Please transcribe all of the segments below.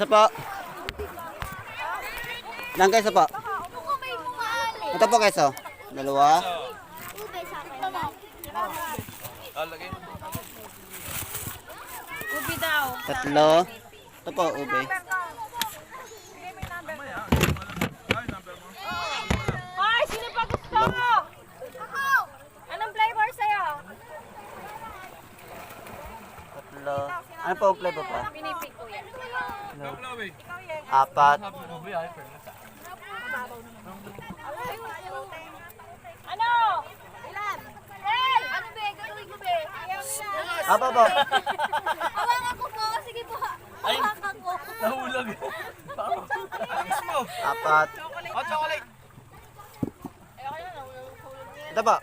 Kesa po. Keso po? Ito po keso. Dalawa. Ube sa akin. Ubi daw. Tatlo. Ito po, ube. Hoy, sino pa gusto mo? Anong flavor sa'yo? Tatlo. Ano po ang flavor po? Pinipig. Apat. Ano? Ilan? Hey! Ano be? Gagawin ko be? Apa po? Hawakan ko po. Sige po. Hawakan ko. Nahulog. Apat. Oh, chocolate. Ito po.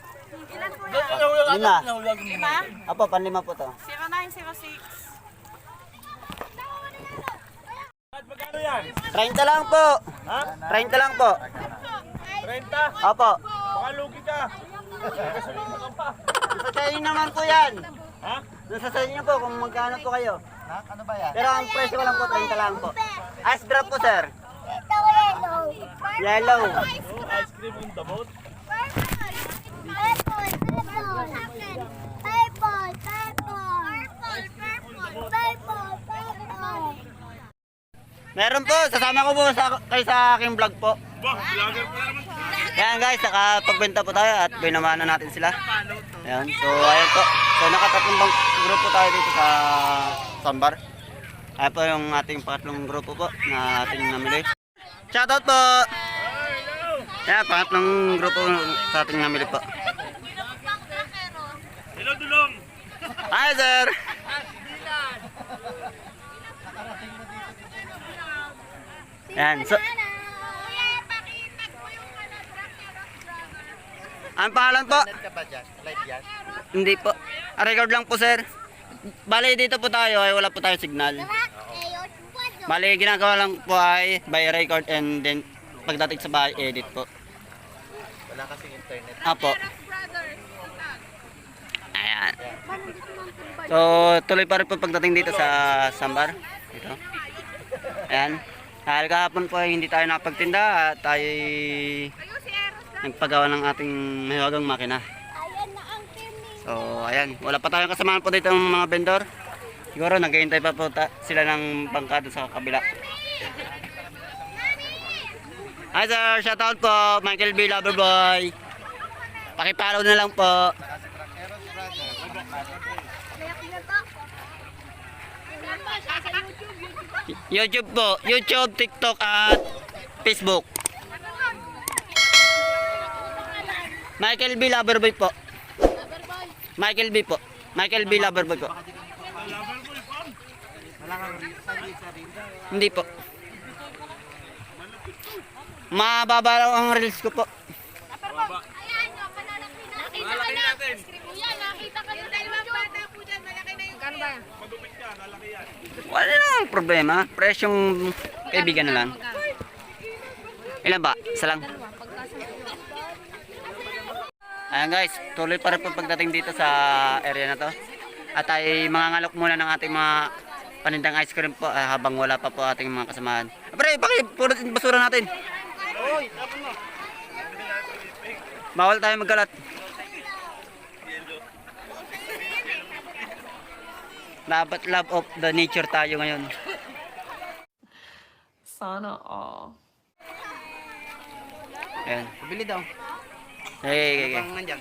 Ilan po Nahulog. Lima. Nahulog. Lima? Apo, panlima po to. 0906. Magkano yan? 30 lang po. Ha? 30 lang po. 30? Opo. Baka lugi ka. Gasolina ka pa. Nasa sa inyo naman po yan. Ha? Nasa sa inyo po kung magkano po kayo. Ha? Ano ba yan? Pero ang presyo ko lang po, 30 lang po. Ice drop po, sir. Ito yellow. Yellow. Ice cream on the boat. Purple. Purple. Purple. Purple. Purple. Purple. Meron po, sasama ko po sa, kayo sa aking vlog po. Bah, vlogger pa naman. Ayan guys, nakapagbenta po tayo at binamanan natin sila. Ayan, so ayan po. So nakatatlong bang grupo tayo dito sa Sambar. Ayan po yung ating pangatlong grupo po na ating namili. Shoutout po! Ayan, pangatlong grupo sa ating namili po. Hello, Dulong. Hi sir! Ayan, so, Rock brother. ang pangalan po? Hindi po. Ah, record lang po sir. Bali dito po tayo ay wala po tayo signal. Bali ginagawa lang po ay by record and then pagdating sa bahay edit po. Wala kasing internet. Apo. Ayan. So tuloy pa rin po pagdating dito sa Sambar. Dito. Ayan. Dahil kahapon po ay hindi tayo nakapagtinda at tayo ay nagpagawa ng ating mahiwagang makina. So, ayan. Wala pa tayong kasamahan po dito ng mga vendor. Siguro naghihintay pa po sila ng bangka doon sa kabila. Hi sir, shoutout po. Michael B. Loverboy. Pakipollow na lang po. YouTube po. YouTube, TikTok at Facebook. Michael B. Loverboy po. Michael B po. Michael B. Loverboy po. Hindi po. Mababa lang ang reels ko po. Ayan, no, panalaki na. Nakita ka na. Kuya, nakita ka na. Dalawang bata po dyan. Malaki na yung Kano ba? Wala lang problema. Presyong kaibigan na lang. Ilan ba? Isa lang. Ayan guys, tuloy pa rin po pagdating dito sa area na to. At ay mga ngalok muna ng ating mga panindang ice cream po ah, habang wala pa po ating mga kasamahan. Ah, Pre, pakipulot yung basura natin. Bawal tayo magkalat. Dapat love of the nature tayo ngayon. Sana all. Ayan. Bili daw. Hey, hey, hey. Ang nandiyan.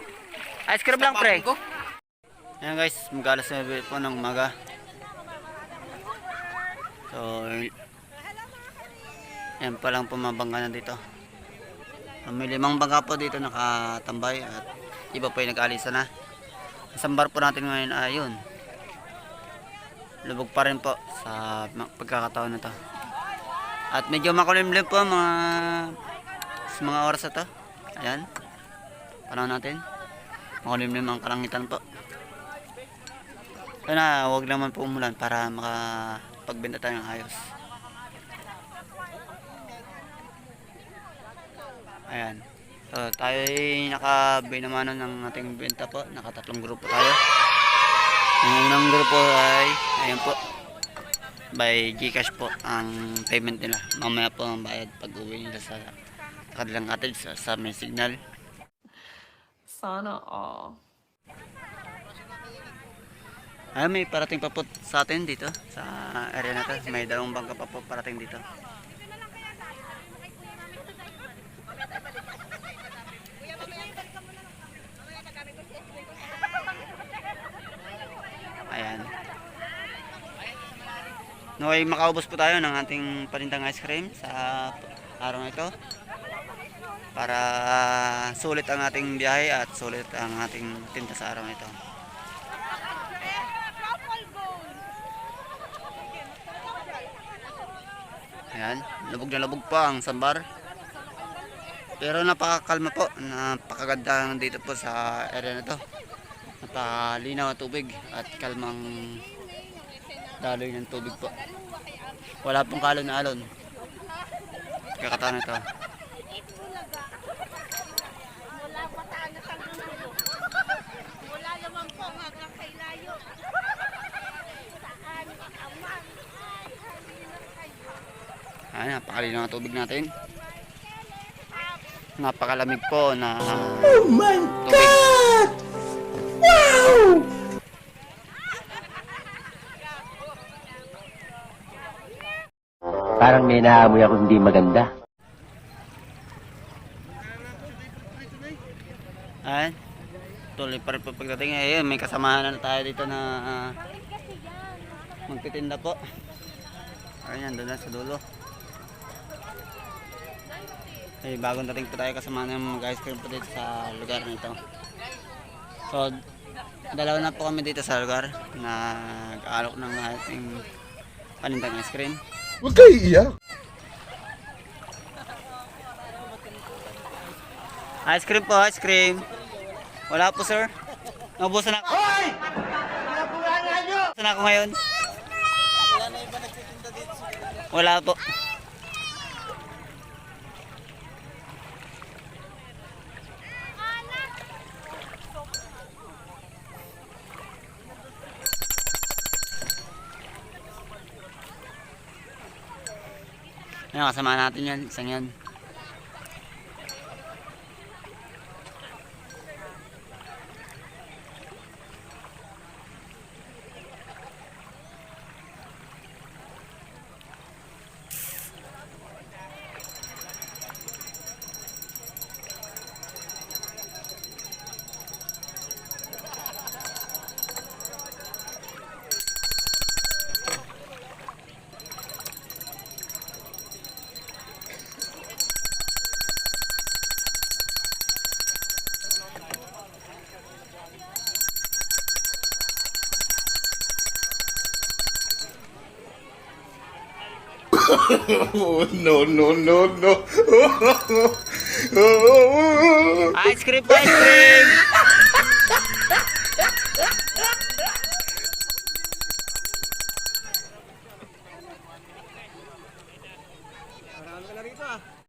Ice cream lang, pre. Ko. Ayan guys, magalas na po ng umaga. So, ayan pa lang po mga bangka na dito. May limang bangka po dito nakatambay at iba po yung nag-alisa na. Isang bar po natin ngayon ayun. Lubog pa rin po sa pagkakataon na to. At medyo makulimlim po mga sa mga oras na to. Ayan. Panahon natin. Makulimlim ang kalangitan po. Sana huwag naman po umulan para makapagbenta tayo ng ayos. Ayan. So, tayo ay nakabinamanan ng ating benta po. Nakatatlong grupo tayo. Ang unang grupo ay, ayan po. by Gcash po ang payment nila. Mamaya po ang bayad pag uwi nila sa kanilang cottage sa, sa may signal. Sana all. Ay, may parating pa po sa atin dito sa area na to. May dalawang bangka pa po parating dito. Ayan. Naway makaubos po tayo ng ating panindang ice cream sa araw na ito. Para sulit ang ating biyahe at sulit ang ating tinta sa araw na ito. Ayan, lubog na lubog pa ang sambar. Pero napakakalma po, napakaganda dito po sa area na to. Napakalinaw ang tubig at kalmang daloy ng tubig po. Wala pong kalon na alon. Kakatawa na ito. Ayan, napakalinaw ang tubig natin. Napakalamig po na Oh my God! Parang may naamoy ako hindi maganda. Ayan. Tuloy pa rin po pagdating. Ayun, may kasamahan na tayo dito na ah, magtitinda po. Ayan, doon na sa dulo. Eh, bagong dating po tayo kasama ng mga ice cream po dito sa lugar nito. So, dalawa na po kami dito sa lugar. Nag-aalok ng ating panindang ice cream. Huwag kayo iiyak. Ice cream po, ice cream. Wala po, sir. Naubusan na ako. Hoy! Naubusan na ako ngayon. Wala na iba nagtitinda dito Wala po. Ayan, kasama natin yan. Isang yan. No, no, no, no. Ice cream ice cream!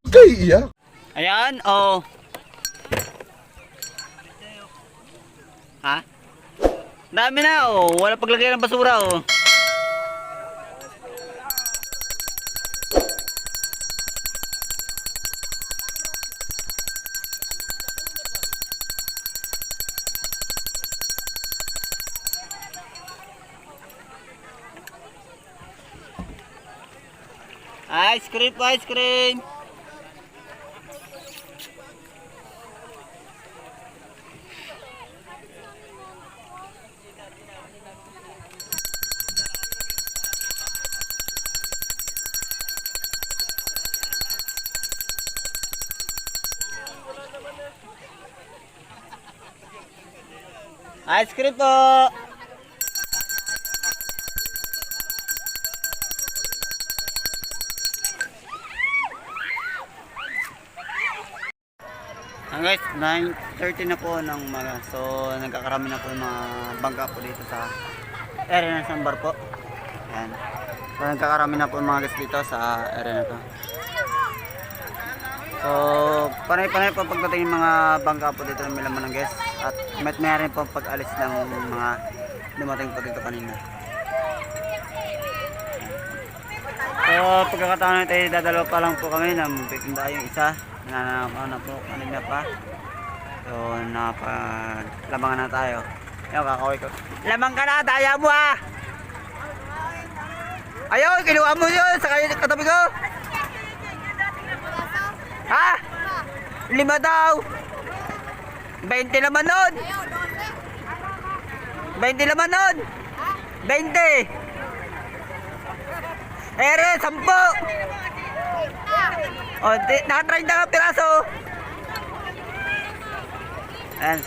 Huwag kayo iiyak. Ayan, oh. Ha? Dami na, oh. Wala paglagay ng basura, oh. Ice cream ice cream! Ice cream po! Guys, 9.30 na po ng umaga. So, nagkakarami na po ng mga bangka po dito sa area ng Sambar po. Ayan. So, nagkakarami na po mga guys dito sa area na to. So, panay-panay po pagdating ng mga bangka po dito ng Milaman ng guys. At may mayroon po pag-alis ng mga dumating po dito kanina. So, pagkakataon natin, dadalawa pa lang po kami na magtitinda yung isa. Nananakaw na po kanina pa. So, napaglabangan na tayo. Ayaw, kakaway ko. Lamang ka na, daya mo ah! Ayaw, kinuha mo yun sa kayo katabi ko. Ha? Lima daw. 20 naman nun. 20 naman nun. 20. Ere, 10. O, di, naka-30 ka piraso. Ayan.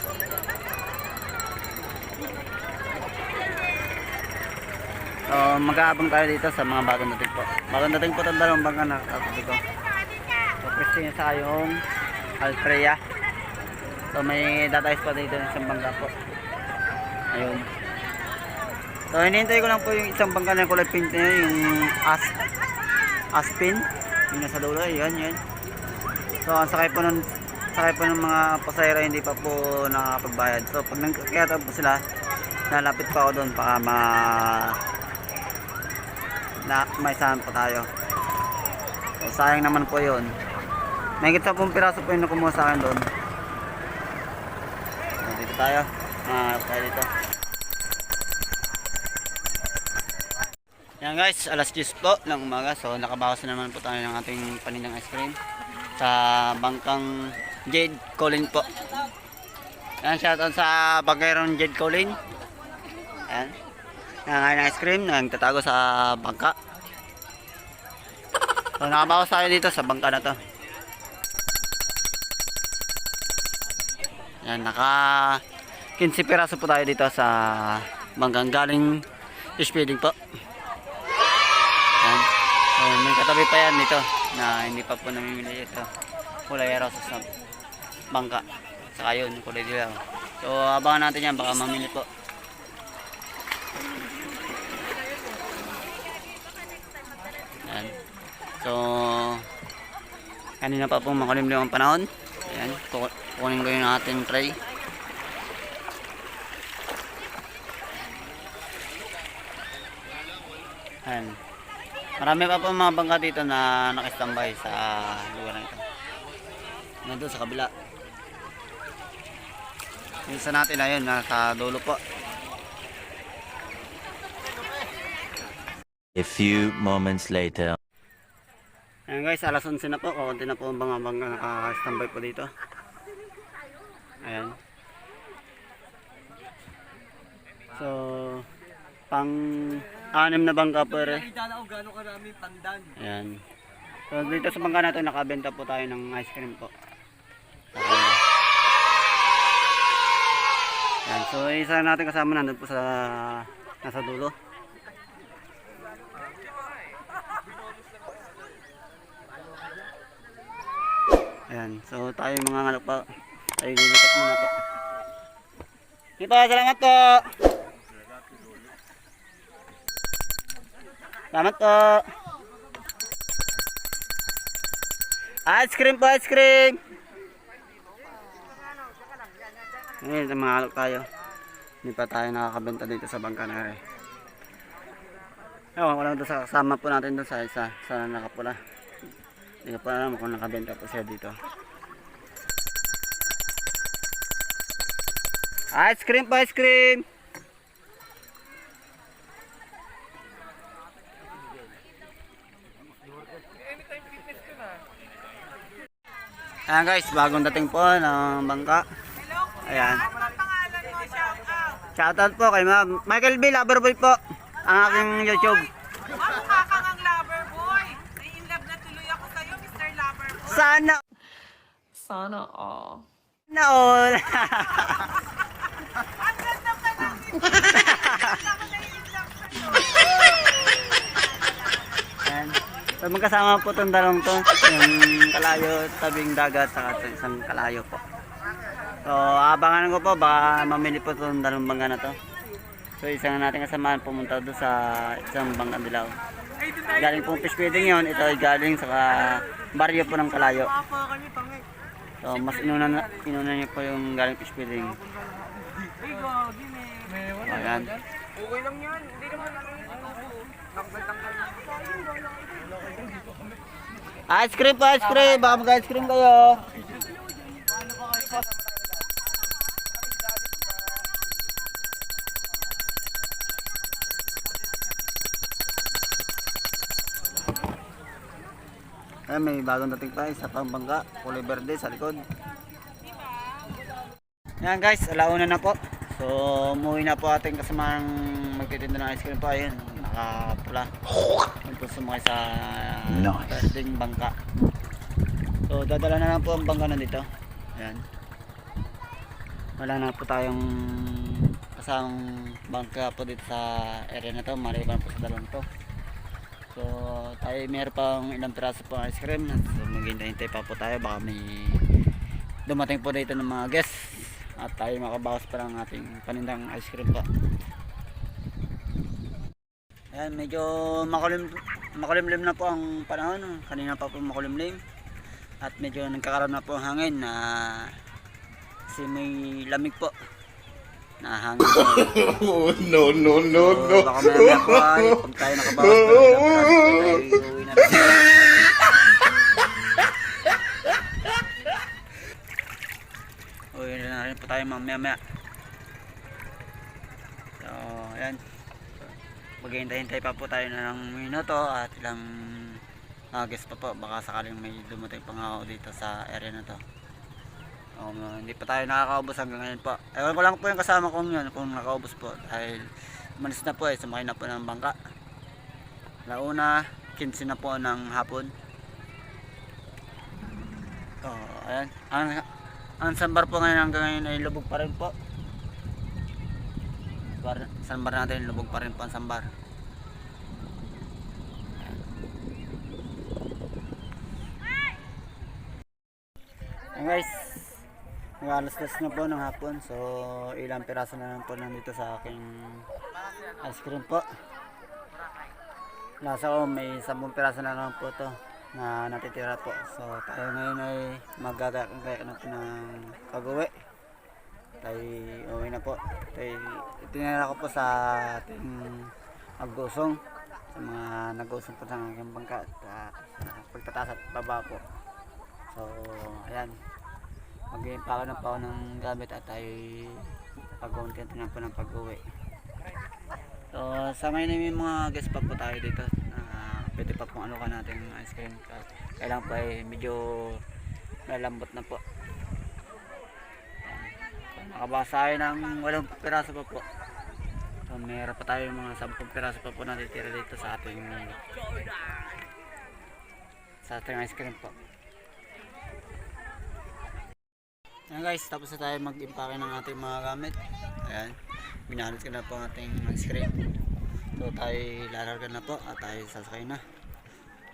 So, mag-aabang tayo dito sa mga bagong dating po. Bagong dating po itong dalawang bangka na katabi ko. So, pwesto niya sa yung Alfreya. So, may dadayos pa dito ng isang bangka po. Ayun. So, hinihintay ko lang po yung isang bangka na kulay pink na yun, yung as Aspin. Yung nasa dulo, yan, yan. So, ang sakay po nun, sakay po ng mga pasahero hindi pa po nakakapagbayad. So, pag nagkakita po sila, nalapit pa ako doon para ma na may saan pa tayo. So, sayang naman po yun. May kita pong piraso po yung nakumuha sa akin doon. So, dito tayo. Ah, tayo dito. Yan guys, alas 10 po ng umaga. So nakabawas na naman po tayo ng ating panindang ice cream sa bangkang Jade Colin po. Yan, shoutout sa bangkayron Jade Colin. Yan. Nangangain ng ice cream, nagtatago sa bangka. So nakabawas tayo dito sa bangka na to. Yan, naka 15 piraso po tayo dito sa bangkang galing fish feeding po. Yan. So, may katabi pa yan dito na hindi pa po namimili ito. Kulay rosas na bangka. Saka yun, kulay dilaw. So, abangan natin yan. Baka mamili po. Yan. So, kanina pa po makulimlim ang panahon. Ayan, ku- kukunin ko yung ating tray. Ayan. Marami pa po mga bangka dito na nakastambay sa lugar na ito. Nandun sa kabila. Yung isa natin na yun, nasa dulo po. A few moments later. Ayan guys, alas 11 na po. Kukunti na po ang mga bangka nakastambay po dito. Ayan. So, pang anim na bangka po rin. Ayan. So, dito sa bangka natin nakabenta po tayo ng ice cream po. Ayan. So, isa natin kasama nandun po sa nasa dulo. Ayan. So, tayo mga ano po. Tayo lilipat muna po. Dito, salamat po. Salamat po. Ice cream po, ice cream. Ngayon, mga alok tayo. Hindi pa tayo nakakabenta dito sa bangka na rin. Ewan ko lang doon sa kasama po natin doon sa isa, sa nakapula. Hindi ko pa alam kung nakabenta po siya dito. Ice cream po, ice cream! Ayan guys, bagong dating po ng bangka. Ayan. Shoutout po kay Ma'am Michael B. Loverboy po. Ang aking YouTube. Mukha kang ang lover boy. Nai-in love na tuloy ako sa'yo, Mr. Lover boy. Sana Sana all. na all. Ang ganda pa lang. Ako nai-in love sa'yo. Ayan. So magkasama po itong dalawang to. Yung kalayo, tabing dagat, saka isang kalayo po. So abangan ko po, baka mamili po itong dalawang bangga na to. So isang natin kasamaan pumunta doon sa isang bangka dilaw. Galing pong fish feeding yun, ito ay galing sa baryo po ng kalayo. So mas inuna, na- inuna niyo po yung galing fish feeding. Ayan. Okay lang yan. Hindi naman. Tanggal-tanggal. Ice cream po, ice cream. Baka mag-ice cream kayo. Ayan, may bagong dating pa, isa pang bangka, kulay verde sa likod. Yan guys, alauna na po. So, umuwi na po ating kasamang magtitinda ng ice cream po. Ayun, nakapula. Po sumakay sa verdeng bangka. So, dadala na lang po ang bangka na dito. Ayan. Wala na po tayong kasamang bangka po dito sa area na to. Maliban po sa dalawang to. So, tayo meron pang ilang piraso po ng ice cream. So, maghintay-hintay pa po tayo. Baka may dumating po dito ng mga guests. At tayo makabawas pa ng ating panindang ice cream po. Ayan, medyo makulim, makulimlim na po ang panahon. Kanina pa po makulimlim. At medyo nagkakaroon na po ang hangin na kasi may lamig po na hangin. Oh, no, no, no, So, no. baka maya po ay pag tayo nakabawas ng piraso, tayo uuwi na rin. Uwi na rin po tayo mamaya maya. So, ayan. Maghihintay-hintay pa po tayo na ng minuto at ilang agis pa po. Baka sakaling may dumating pang ako dito sa area na to. Um, hindi pa tayo nakakaubos hanggang ngayon po. Ewan ko lang po yung kasama kong yun kung nakaubos po. Dahil malis na po eh, sumakay na po ng bangka. Launa, 15 na po ng hapon. So, ayan. Ang, ang sambar po ngayon hanggang ngayon ay lubog pa rin po. Bar, sambar natin, lubog pa rin po ang sambar. Ayan guys, Nag-alas-las na po ng hapon. So, ilang piraso na lang po nandito sa aking ice cream po. Nasa ko may 10 piraso na lang po to na natitira po. So, tayo ngayon ay po ng pag-uwi. Tayo uwi na po. Tayo itinira ko po sa ating maggusong. Sa mga nagusong po sa aking bangka. At uh, pagtataas at baba po. So, ayan na pa ako ng gamit at tayo pag-content na po ng pag-uwi so sa ngayon ay may mga guest pa po tayo dito na pwede pa pong ano ka natin ng ice cream kailangan po ay medyo malambot na po nakabasa tayo ng walong piraso pa po so meron pa tayo mga 10 piraso pa po natitira dito sa ating sa ating ice cream po Ayan guys, tapos na tayo mag-impake ng ating mga gamit. Ayan, binalot ko na po ang ating ice cream. So tayo lalargan na po at tayo sasakay na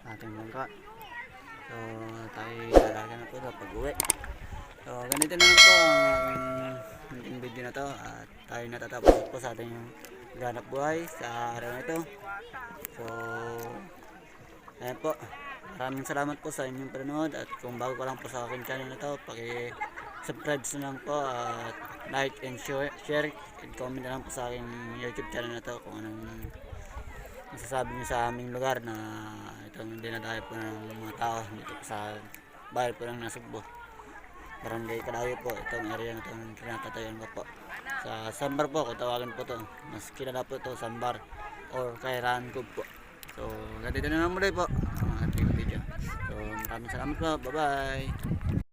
ating bangka. So tayo lalargan na po sa pag-uwi. So ganito na lang po ang aking video na to at tayo natatapos po sa ating ganap buhay sa araw na ito. So ayan po. Maraming salamat po sa inyong panonood at kung bago ka lang po sa aking channel na to, paki subscribe na lang po at like and share, share and comment na lang po sa aking YouTube channel na to kung anong masasabi niyo sa aming lugar na itong dinadayo po ng mga tao dito sa bahay po ng Nasugbo. Barangay Kalayo po itong area na itong kinatatayuan ko po. Sa Sambar po kung tawagin po to. Mas kilala po ito Sambar or Kairan Cove po. So, ganito na lang muli po ang ating video. So, maraming salamat po. Bye-bye.